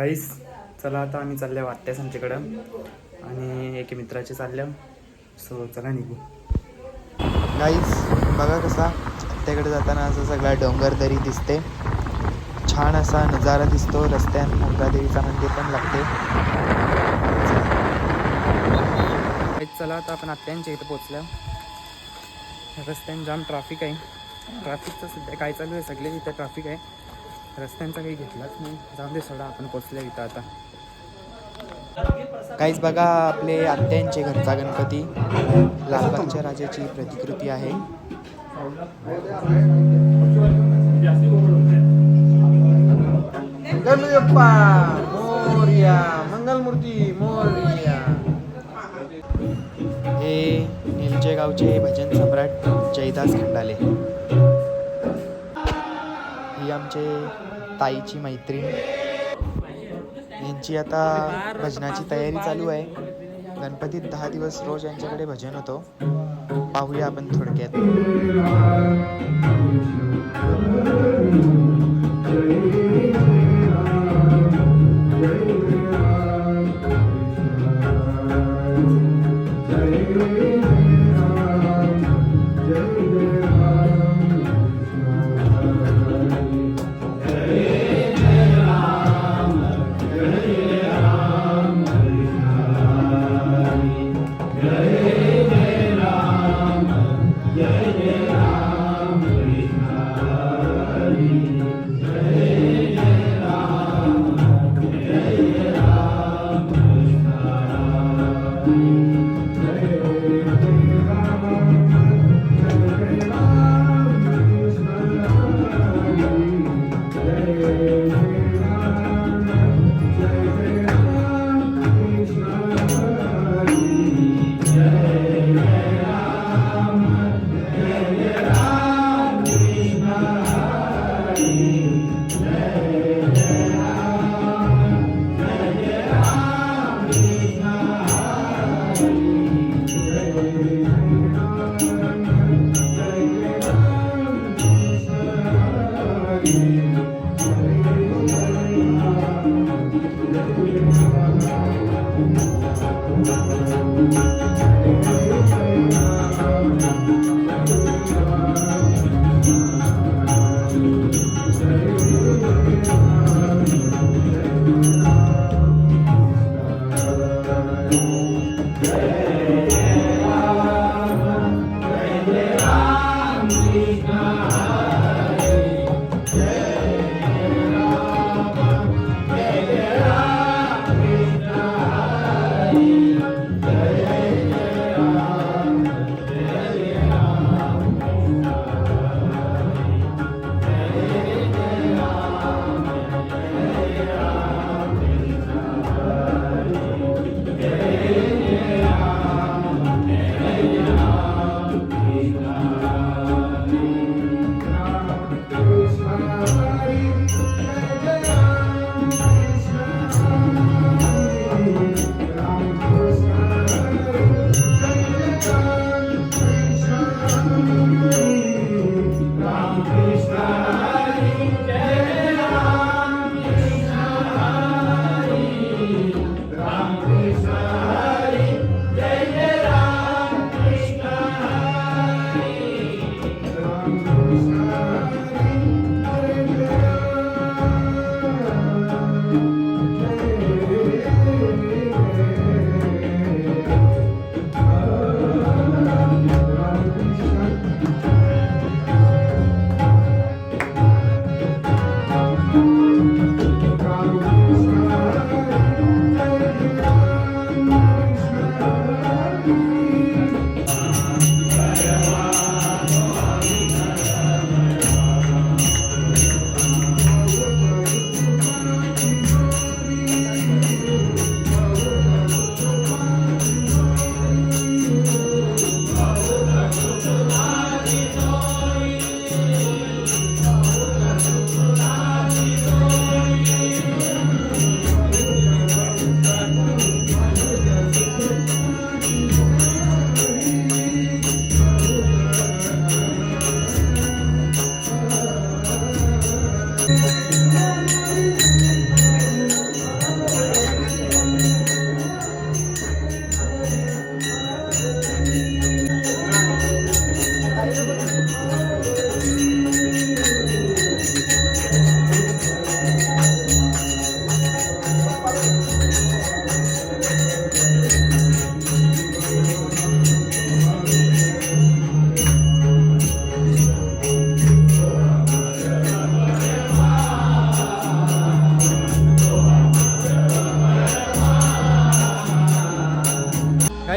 गाईस चला आता आम्ही चाललो आत्या सांच्याकडं आणि एके मित्राचे चाललो सो चला निघू. गाईस बघा कसा त्याकडे जाताना असं सगळा डोंगर दरी दिसते. छान असा नजारा दिसतो. रस्त्यान देवीचा मंदिर पण लागते. चला आता आपण आत्यांच्या इथं पोचल्या रस्त्याने जाम ट्रॅफिक आहे. ट्रॅफिकचं सध्या काय चालू आहे? सगळे इथं ट्रॅफिक आहे. रस्त्यांचा काही घेतलाच नाही. जाऊन दे सोडा आपण पोचल्या इथं आता. काहीच बघा आपले आत्यांचे घरचा गणपती लालबागच्या राजाची प्रतिकृती आहे. मोर्या मंगलमूर्ती मोर्या. हे निलचे गावचे भजन सम्राट जयदास खंडाले. ही आमचे ताईची मैत्रीण. यांची आता भजनाची तयारी चालू आहे. गणपतीत दहा दिवस रोज यांच्याकडे भजन होतो. पाहूया आपण थोडक्यात. Yeah.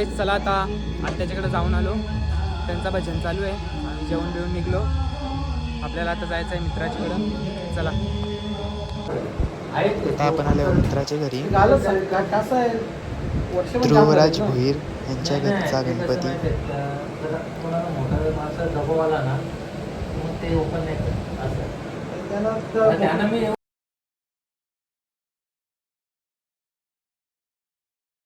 चला आता आत्याच्याकडे जाऊन आलो. त्यांचा भजन चालू आहे. आम्ही जेवण बिवून निघलो. आपल्याला आता जायचं आहे मित्राच्याकडं. चला. आता आपण आलो मित्राच्या घरी. ध्रुवराज भोईर यांच्या घरचा गणपती. करायचं. त्यानं तर-